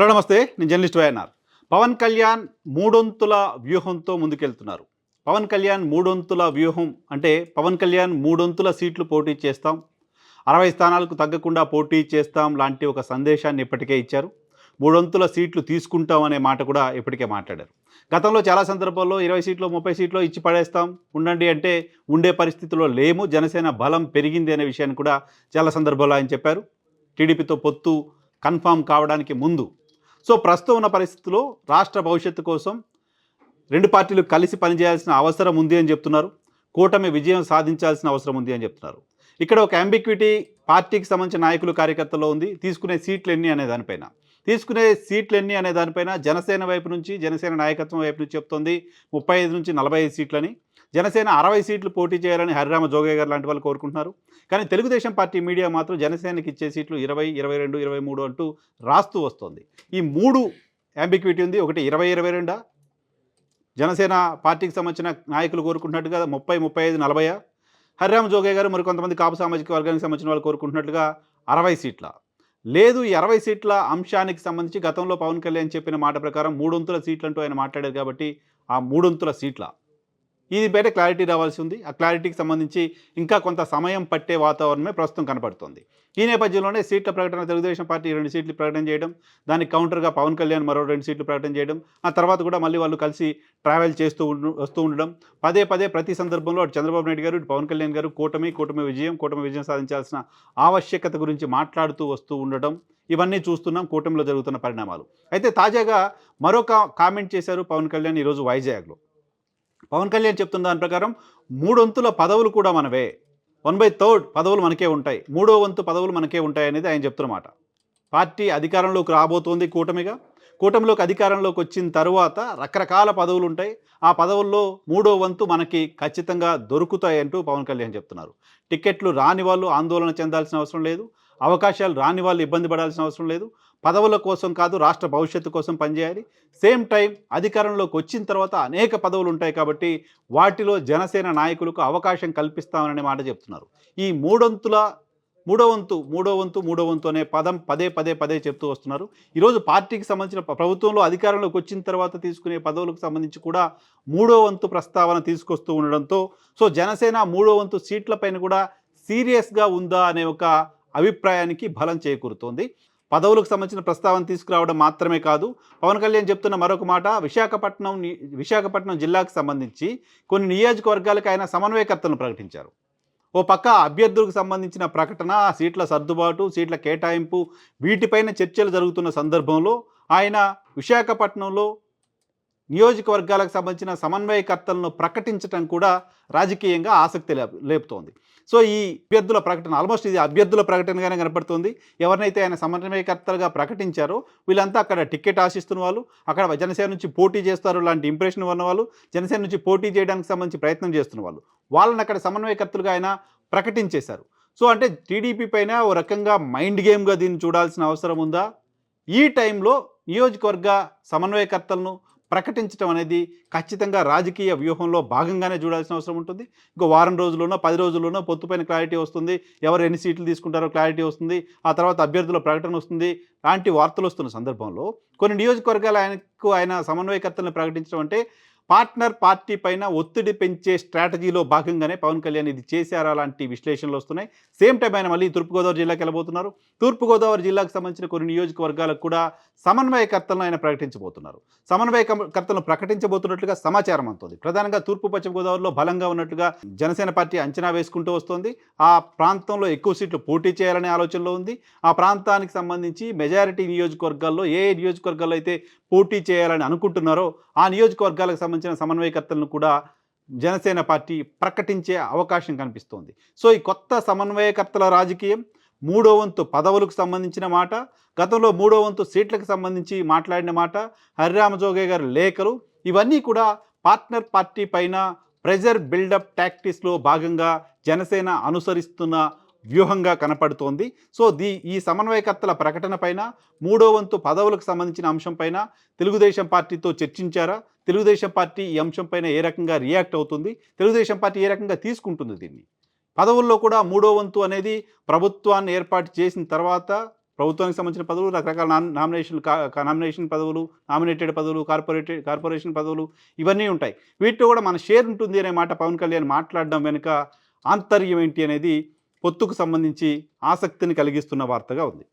Hello నమస్తే. నేను journalist Y N R. Pawan Kalyan మూడొంతుల వ్యూహంతో ముందుకెళ్తున్నారు. పవన్ కళ్యాణ్ మూడొంతుల వ్యూహం అంటే పవన్ కళ్యాణ్ మూడొంతుల సీట్లు పోటీ చేస్తాం అరవై స్థానాలకు తగ్గకుండా పోటీ చేస్తాం లాంటి ఒక సందేశాన్ని ఇప్పటికే ఇచ్చారు. మూడొంతుల సీట్లు తీసుకుంటాం అనే మాట కూడా ఇప్పటికే మాట్లాడారు. గతంలో చాలా సందర్భాల్లో ఇరవై సీట్లు ముప్పై సీట్లు ఇచ్చి పడేస్తాం. ఉండండి అంటే ఉండే పరిస్థితిలో లేము జనసేన బలం పెరిగింది అనే విషయాన్ని కూడా చాలా సందర్భాల్లో ఆయన చెప్పారు. టీడీపీతో పొత్తు కన్ఫామ్ కావడానికి ముందు సో ప్రస్తుతం ఉన్న పరిస్థితుల్లో రాష్ట్ర భవిష్యత్తు కోసం రెండు పార్టీలు కలిసి పనిచేయాల్సిన అవసరం ఉంది అని చెప్తున్నారు. కూటమి విజయం సాధించాల్సిన అవసరం ఉంది అని చెప్తున్నారు. ఇక్కడ ఒక అంబిక్విటీ పార్టీకి సంబంధించిన నాయకులు కార్యకర్తల్లో ఉంది. తీసుకునే సీట్లు ఎన్ని అనే దానిపైన. తీసుకునే సీట్లు ఎన్ని అనే దానిపైన జనసేన వైపు నుంచి జనసేన నాయకత్వం వైపు నుంచి చెప్తోంది ముప్పై ఐదు నుంచి నలభై ఐదు సీట్లని. జనసేన అరవై సీట్లు పోటీ చేయాలని హరిరామ జోగయ్య గారు లాంటి వాళ్ళు కోరుకుంటున్నారు. కానీ తెలుగుదేశం పార్టీ మీడియా మాత్రం జనసేనకి ఇచ్చే సీట్లు ఇరవై ఇరవై రెండు ఇరవై మూడు అంటూ రాస్తూ వస్తుంది. ఈ మూడు అంబిక్విటీ ఉంది. ఒకటి ఇరవై ఇరవై రెండా? జనసేన పార్టీకి సంబంధించిన నాయకులు కోరుకుంటున్నట్టుగా ముప్పై ముప్పై ఐదు నలభైయా హరిరామ జోగయ్య గారు మరికొంతమంది కాపు సామాజిక వర్గానికి సంబంధించిన వాళ్ళు కోరుకుంటున్నట్లుగా అరవై సీట్ల? లేదు అరవై సీట్ల అంశానికి సంబంధించి గతంలో పవన్ కళ్యాణ్ చెప్పిన మాట ప్రకారం మూడొంతుల సీట్లు అంటూ ఆయన మాట్లాడారు కాబట్టి ఆ మూడొంతుల సీట్ల ఇది బయట క్లారిటీ రావాల్సి ఉంది. ఆ క్లారిటీకి సంబంధించి ఇంకా కొంత సమయం పట్టే వాతావరణమే ప్రస్తుతం కనపడుతుంది. ఈ నేపథ్యంలోనే సీట్ల ప్రకటన తెలుగుదేశం పార్టీ రెండు సీట్లు ప్రకటన చేయడం దానికి కౌంటర్గా పవన్ కళ్యాణ్ మరో రెండు సీట్లు ప్రకటన చేయడం ఆ తర్వాత కూడా మళ్ళీ వాళ్ళు కలిసి ట్రావెల్ చేస్తూ వస్తూ ఉండడం పదే పదే ప్రతి సందర్భంలో అటు చంద్రబాబు నాయుడు గారు ఇటు పవన్ కళ్యాణ్ గారు కూటమి కూటమి విజయం కూటమి విజయం సాధించాల్సిన ఆవశ్యకత గురించి మాట్లాడుతూ వస్తూ ఉండడం ఇవన్నీ చూస్తున్నాం. కూటమిలో జరుగుతున్న పరిణామాలు. అయితే తాజాగా మరొక కామెంట్ చేశారు పవన్ కళ్యాణ్ ఈరోజు వైజాగ్లో. పవన్ కళ్యాణ్ చెప్తున్న దాని ప్రకారం మూడొంతుల పదవులు కూడా మనవే. వన్ బై థర్డ్ పదవులు మనకే ఉంటాయి. మూడో వంతు పదవులు మనకే ఉంటాయి అనేది ఆయన చెప్తున్నమాట. పార్టీ అధికారంలోకి రాబోతోంది కూటమిగా. కూటమిలోకి అధికారంలోకి వచ్చిన తర్వాత రకరకాల పదవులు ఉంటాయి. ఆ పదవుల్లో మూడో వంతు మనకి ఖచ్చితంగా దొరుకుతాయి అంటూ పవన్ కళ్యాణ్ చెప్తున్నారు. టికెట్లు రాని వాళ్ళు ఆందోళన చెందాల్సిన అవసరం లేదు. అవకాశాలు రాని వాళ్ళు ఇబ్బంది పడాల్సిన అవసరం లేదు. పదవుల కోసం కాదు రాష్ట్ర భవిష్యత్తు కోసం పనిచేయాలి. సేమ్ టైం అధికారంలోకి వచ్చిన తర్వాత అనేక పదవులు ఉంటాయి కాబట్టి వాటిలో జనసేన నాయకులకు అవకాశం కల్పిస్తామనే మాట చెప్తున్నారు. ఈ మూడొంతుల మూడో వంతు మూడో వంతు మూడో వంతు అనే పదం పదే పదే పదే చెప్తూ వస్తున్నారు. ఈరోజు పార్టీకి సంబంధించిన ప్రభుత్వంలో అధికారంలోకి వచ్చిన తర్వాత తీసుకునే పదవులకు సంబంధించి కూడా మూడో వంతు ప్రస్తావన తీసుకొస్తూ ఉండడంతో సో జనసేన మూడో వంతు సీట్లపైన కూడా సీరియస్గా ఉందా అనే ఒక అభిప్రాయానికి బలం చేకూరుతోంది. పదవులకు సంబంధించిన ప్రస్తావన తీసుకురావడం మాత్రమే కాదు పవన్ కళ్యాణ్ చెప్తున్న మరొక మాట విశాఖపట్నం విశాఖపట్నం జిల్లాకు సంబంధించి కొన్ని నియోజకవర్గాలకు ఆయన సమన్వయకర్తలను ప్రకటించారు. ఓ పక్క అభ్యర్థులకు సంబంధించిన ప్రకటన సీట్ల సర్దుబాటు సీట్ల కేటాయింపు వీటిపైన చర్చలు జరుగుతున్న సందర్భంలో ఆయన విశాఖపట్నంలో నియోజకవర్గాలకు సంబంధించిన సమన్వయకర్తలను ప్రకటించడం కూడా రాజకీయంగా ఆసక్తి లేపుతోంది. సో ఈ అభ్యర్థుల ప్రకటన ఆల్మోస్ట్ ఇది అభ్యర్థుల ప్రకటనగానే కనపడుతుంది. ఎవరినైతే ఆయన సమన్వయకర్తలుగా ప్రకటించారో వీళ్ళంతా అక్కడ టికెట్ ఆశిస్తున్న వాళ్ళు అక్కడ జనసేన నుంచి పోటీ చేస్తారు లాంటి ఇంప్రెషన్ ఉన్న వాళ్ళు జనసేన నుంచి పోటీ చేయడానికి సంబంధించి ప్రయత్నం చేస్తున్న వాళ్ళు. వాళ్ళని అక్కడ సమన్వయకర్తలుగా ఆయన ప్రకటించేశారు. సో అంటే టీడీపీ పైన ఓ రకంగా మైండ్ గేమ్గా దీన్ని చూడాల్సిన అవసరం ఉందా? ఈ టైంలో నియోజకవర్గ సమన్వయకర్తలను ప్రకటించడం అనేది ఖచ్చితంగా రాజకీయ వ్యూహంలో భాగంగానే చూడాల్సిన అవసరం ఉంటుంది. ఇంకో వారం రోజుల్లోనో పది రోజుల్లోనో పొత్తుపైన క్లారిటీ వస్తుంది. ఎవరు ఎన్ని సీట్లు తీసుకుంటారో క్లారిటీ వస్తుంది. ఆ తర్వాత అభ్యర్థుల ప్రకటన వస్తుంది. లాంటి వార్తలు వస్తున్న సందర్భంలో కొన్ని నియోజకవర్గాలు ఆయనకు ఆయన సమన్వయకర్తలను ప్రకటించడం అంటే పార్ట్నర్ పార్టీ పైన ఒత్తిడి పెంచే స్ట్రాటజీలో భాగంగానే పవన్ కళ్యాణ్ ఇది చేశారా లాంటి విశ్లేషణలు వస్తున్నాయి. సేమ్ టైం ఆయన మళ్ళీ తూర్పుగోదావరి జిల్లాకి వెళ్ళబోతున్నారు. తూర్పుగోదావరి జిల్లాకు సంబంధించిన కొన్ని నియోజకవర్గాలకు కూడా సమన్వయకర్తలను ఆయన ప్రకటించబోతున్నారు. సమన్వయకర్తలను ప్రకటించబోతున్నట్లుగా సమాచారం అందుతుంది. ప్రధానంగా తూర్పు పశ్చిమ గోదావరిలో బలంగా ఉన్నట్లుగా జనసేన పార్టీ అంచనా వేసుకుంటూ వస్తోంది. ఆ ప్రాంతంలో ఎక్కువ సీట్లు పోటీ చేయాలనే ఆలోచనలో ఉంది. ఆ ప్రాంతానికి సంబంధించి మెజారిటీ నియోజకవర్గాల్లో ఏ ఏ నియోజకవర్గాల్లో అయితే పోటీ చేయాలని అనుకుంటున్నారో ఆ నియోజకవర్గాలకు సంబంధించిన సమన్వయకర్తలను కూడా జనసేన పార్టీ ప్రకటించే అవకాశం కనిపిస్తోంది. సో ఈ కొత్త సమన్వయకర్తల రాజకీయం మూడో వంతు పదవులకు సంబంధించిన మాట గతంలో మూడో వంతు సీట్లకు సంబంధించి మాట్లాడిన మాట హరిరామజోగే గారి లేఖలు ఇవన్నీ కూడా పార్ట్నర్ పార్టీ పైన ప్రెజర్ బిల్డప్ టాక్టిక్స్లో భాగంగా జనసేన అనుసరిస్తున్న వ్యూహంగా కనపడుతోంది. సో దీ ఈ సమన్వయకర్తల ప్రకటన పైన మూడో వంతు పదవులకు సంబంధించిన అంశం పైన తెలుగుదేశం పార్టీతో చర్చించారా? తెలుగుదేశం పార్టీ ఈ అంశం పైన ఏ రకంగా రియాక్ట్ అవుతుంది? తెలుగుదేశం పార్టీ ఏ రకంగా తీసుకుంటుంది దీన్ని? పదవుల్లో కూడా మూడో వంతు అనేది ప్రభుత్వాన్ని ఏర్పాటు చేసిన తర్వాత ప్రభుత్వానికి సంబంధించిన పదవులు రకరకాల నామ్ నామినేషన్ నామినేషన్ పదవులు నామినేటెడ్ పదవులు కార్పొరేటెడ్ కార్పొరేషన్ పదవులు ఇవన్నీ ఉంటాయి. వీటిలో కూడా మన షేర్ ఉంటుంది అనే మాట పవన్ కళ్యాణ్ మాట్లాడడం వెనుక ఆంతర్యం ఏంటి అనేది పొత్తుకు సంబంధించి ఆసక్తిని కలిగిస్తున్న వార్తగా ఉంది.